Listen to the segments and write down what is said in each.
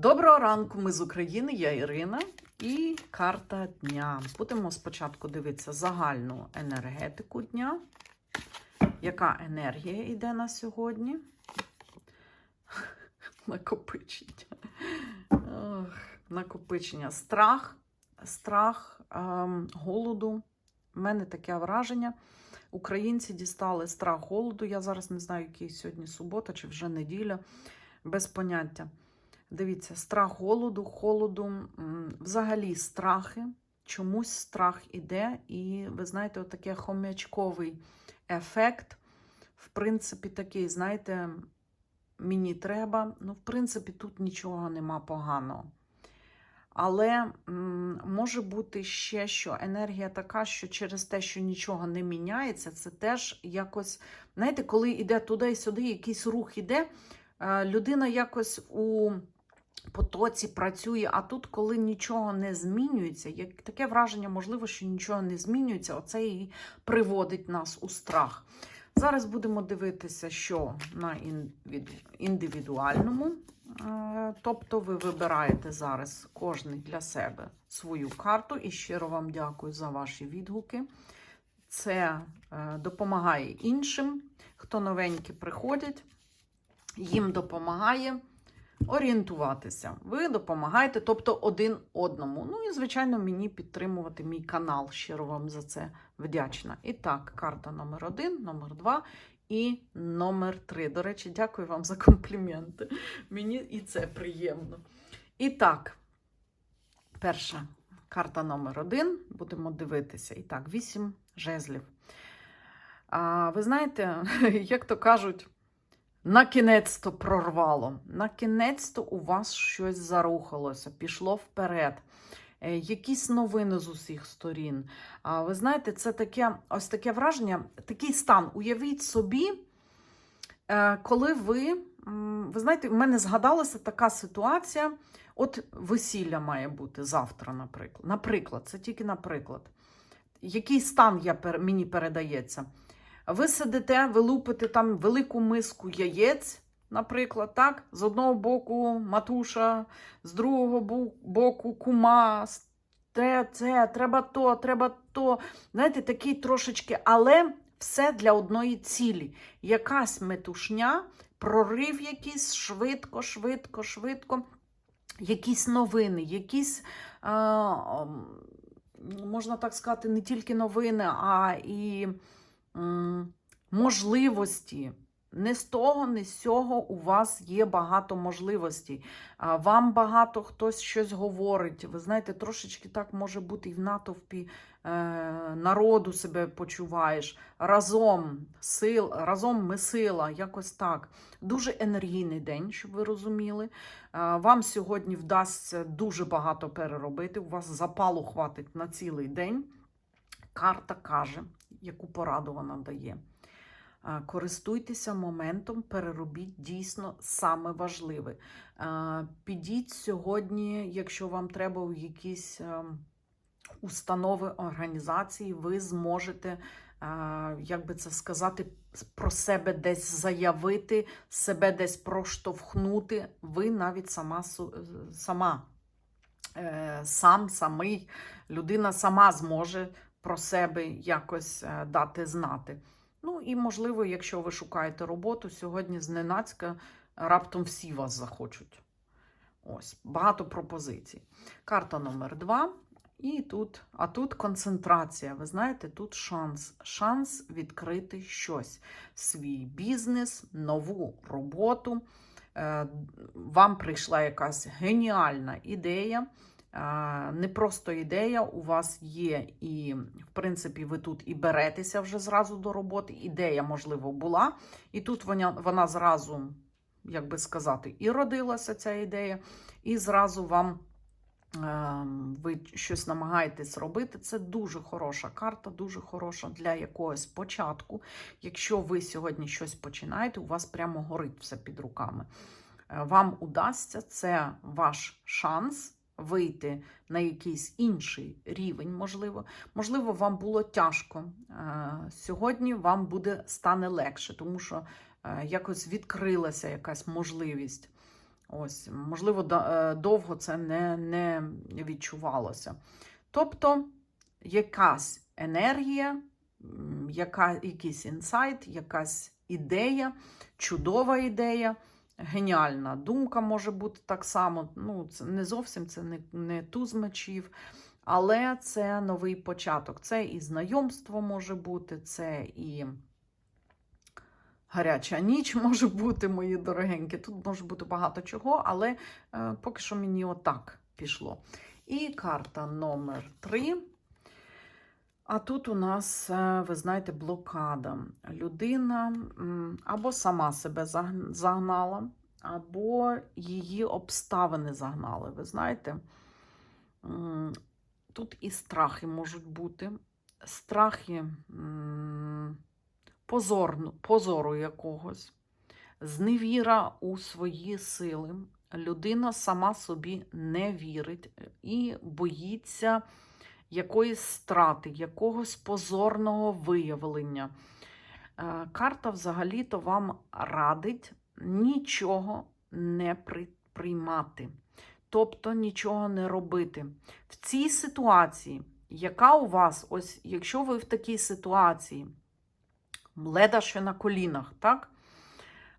Доброго ранку, ми з України, я Ірина і карта дня. Будемо спочатку дивитися загальну енергетику дня. Яка енергія йде на сьогодні? Накопичення. Ох, накопичення. Страх, страх, ем, голоду. У мене таке враження. Українці дістали страх голоду. Я зараз не знаю, який сьогодні субота чи вже неділя, без поняття. Дивіться, страх голоду, холоду, взагалі страхи. Чомусь страх іде, і ви знаєте, отаке хомячковий ефект. В принципі, такий, знаєте, мені треба. Ну, в принципі, тут нічого нема поганого. Але може бути ще, що енергія така, що через те, що нічого не міняється, це теж якось, знаєте, коли йде туди і сюди, якийсь рух іде, е, людина якось у потоці працює, а тут, коли нічого не змінюється, як таке враження, можливо, що нічого не змінюється, оце і приводить нас у страх. Зараз будемо дивитися, що на індивідуальному. Е, Тобто ви вибираєте зараз кожний для себе свою карту і щиро вам дякую за ваші відгуки. Це е, допомагає іншим, хто новенькі приходять, їм допомагає орієнтуватися. Ви допомагаєте, тобто один одному. Ну і, звичайно, мені підтримувати мій канал. Щиро вам за це вдячна. І так, карта номер один, номер два і номер три. До речі, дякую вам за компліменти. Мені і це приємно. І так, перша карта номер один. Будемо дивитися. І так, вісім жезлів. А, ви знаєте, як то кажуть, на кінець-то прорвало. На кінець-то у вас щось зарухалося, пішло вперед. Е, Якісь новини з усіх сторін. А ви знаєте, це таке ось таке враження, такий стан. Уявіть собі, е, коли ви, ви знаєте, в мене згадалася така ситуація. От весілля має бути завтра, наприклад. Наприклад, це тільки наприклад. Який стан я, мені передається? Ви сидите, ви лупите там велику миску яєць, наприклад, так? З одного боку матуша, з другого боку кума, те, це, треба то, треба то. Знаєте, такий трошечки, але все для одної цілі. Якась метушня, прорив якийсь швидко, швидко, швидко. Якісь новини, якісь, можна так сказати, не тільки новини, а і можливості. Не з того, не з цього у вас є багато можливостей. Вам багато хтось щось говорить. Ви знаєте, трошечки так може бути і в натовпі е, народу себе почуваєш. Разом сил, разом ми сила, якось так. Дуже енергійний день, щоб ви розуміли. Е, Вам сьогодні вдасться дуже багато переробити. У вас запалу хватить на цілий день. Карта каже, яку пораду вона дає. Е, Користуйтеся моментом, переробіть дійсно саме важливе. Е, Підіть сьогодні, якщо вам треба у якісь е, установи організації, ви зможете, як би це сказати, про себе десь заявити, себе десь проштовхнути. Ви навіть сама, сама сам, самий, людина сама зможе про себе якось е, дати знати. Ну і можливо, якщо ви шукаєте роботу, сьогодні зненацька раптом всі вас захочуть. Ось, багато пропозицій. Карта номер два. І тут, а тут концентрація. Ви знаєте, тут шанс. Шанс відкрити щось, свій бізнес, нову роботу. Е, Вам прийшла якась геніальна ідея. Не просто ідея, у вас є, і, в принципі, ви тут і беретеся вже зразу до роботи. Ідея, можливо, була. І тут вона, вона зразу, як би сказати, і родилася ця ідея, і зразу вам е, ви щось намагаєтесь робити. Це дуже хороша карта, дуже хороша для якогось початку. Якщо ви сьогодні щось починаєте, у вас прямо горить все під руками. Е, Вам удасться, це ваш шанс вийти на якийсь інший рівень, можливо. Можливо, вам було тяжко. Е, Сьогодні вам буде стане легше, тому що е, якось відкрилася якась можливість. Ось, можливо, е, довго це не, не відчувалося. Тобто, якась енергія, яка, якийсь інсайт, якась ідея, чудова ідея, геніальна думка може бути так само. Ну, це не зовсім це не, не туз мечів, але це новий початок. Це і знайомство може бути, це і гаряча ніч може бути, мої дорогенькі. Тут може бути багато чого, але е, поки що мені отак пішло. І карта номер 3. А тут у нас, е, ви знаєте, блокада. Людина або сама себе загнала, або її обставини загнали. Ви знаєте, тут і страхи можуть бути. Страхи м, позорну, позору якогось, зневіра у свої сили. Людина сама собі не вірить і боїться якоїсь страти, якогось позорного виявлення. Е, Карта взагалі-то вам радить нічого не приймати, тобто нічого не робити. В цій ситуації, яка у вас, ось якщо ви в такій ситуації, леда ще на колінах, так?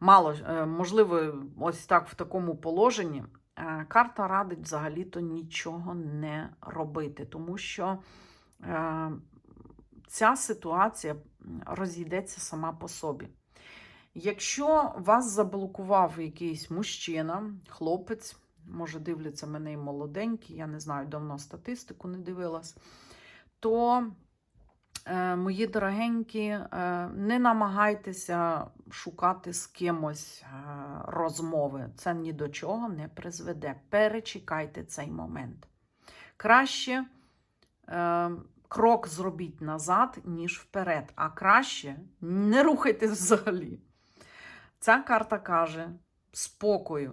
Мало, е, можливо, ось так в такому положенні, карта радить взагалі-то нічого не робити, тому що е, ця ситуація розійдеться сама по собі. Якщо вас заблокував якийсь мужчина, хлопець, може, дивляться мене і молоденькі, я не знаю, давно статистику не дивилась, то, е, мої дорогенькі, е, не намагайтеся шукати з кимось е, розмови. Це ні до чого не призведе. Перечекайте цей момент. Краще е, крок зробіть назад, ніж вперед, а краще не рухайтесь взагалі. Ця карта каже спокою.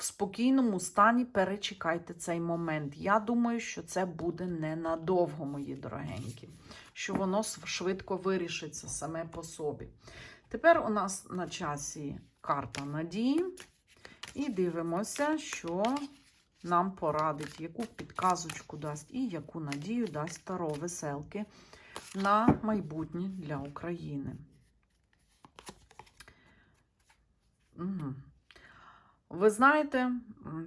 В спокійному стані перечекайте цей момент. Я думаю, що це буде ненадовго, мої дорогенькі, що воно швидко вирішиться саме по собі. Тепер у нас на часі карта надії. І дивимося, що нам порадить, яку підказочку дасть і яку надію дасть Таро веселки на майбутнє для України. Угу. Ви знаєте,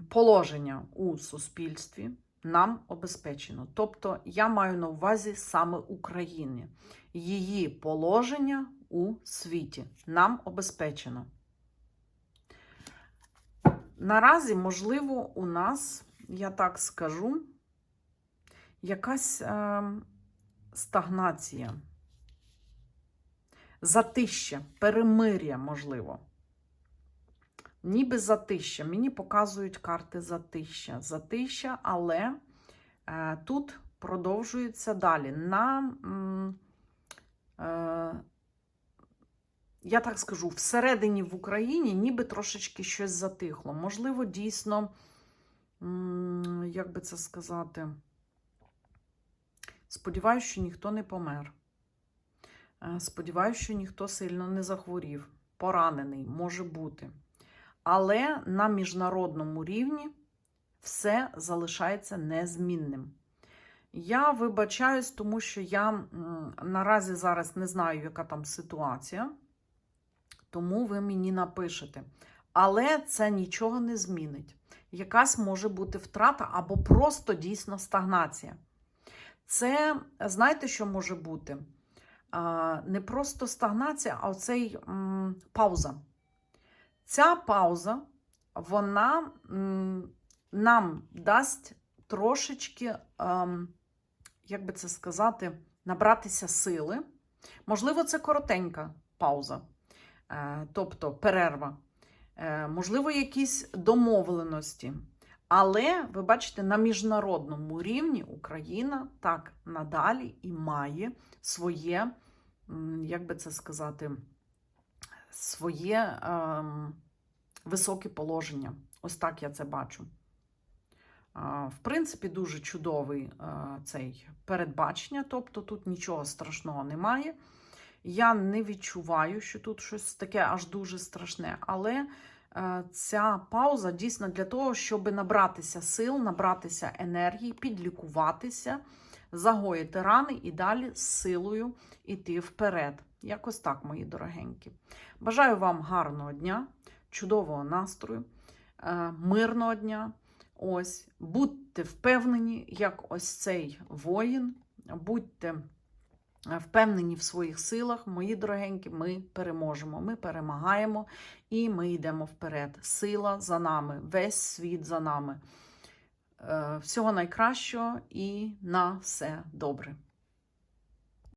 положення у суспільстві нам обезпечено. Тобто я маю на увазі саме України. Її положення у світі нам обезпечено. Наразі, можливо, у нас, я так скажу, якась е, стагнація, затища, перемир'я, можливо. Ніби затища. Мені показують карти затища. Затища, але е, тут продовжується далі. На, е, я так скажу, всередині в Україні ніби трошечки щось затихло. Можливо, дійсно, як би це сказати, сподіваюся, що ніхто не помер. Е, Сподіваюся, що ніхто сильно не захворів. Поранений може бути. Але на міжнародному рівні все залишається незмінним. Я вибачаюсь, тому що я наразі зараз не знаю, яка там ситуація, тому ви мені напишете. Але це нічого не змінить. Якась може бути втрата або просто дійсно стагнація. Це, знаєте, що може бути? Не просто стагнація, а оцей м, пауза. Ця пауза, вона нам дасть трошечки, ем, як би це сказати, набратися сили. Можливо, це коротенька пауза, е, тобто перерва, Е, можливо, якісь домовленості. Але, ви бачите, на міжнародному рівні Україна так надалі і має своє, як би це сказати, своє ем, високе положення. Ось так я це бачу. В принципі, дуже чудовий е, цей передбачення, тобто тут нічого страшного немає. Я не відчуваю, що тут щось таке аж дуже страшне, але е, ця пауза дійсно для того, щоб набратися сил, набратися енергії, підлікуватися, загоїти рани і далі з силою йти вперед. Якось так, мої дорогенькі. Бажаю вам гарного дня, чудового настрою, е, мирного дня. Ось, будьте впевнені, як ось цей воїн, будьте е, впевнені в своїх силах, мої дорогенькі, ми переможемо, ми перемагаємо і ми йдемо вперед. Сила за нами, весь світ за нами. Е, Всього найкращого і на все добре.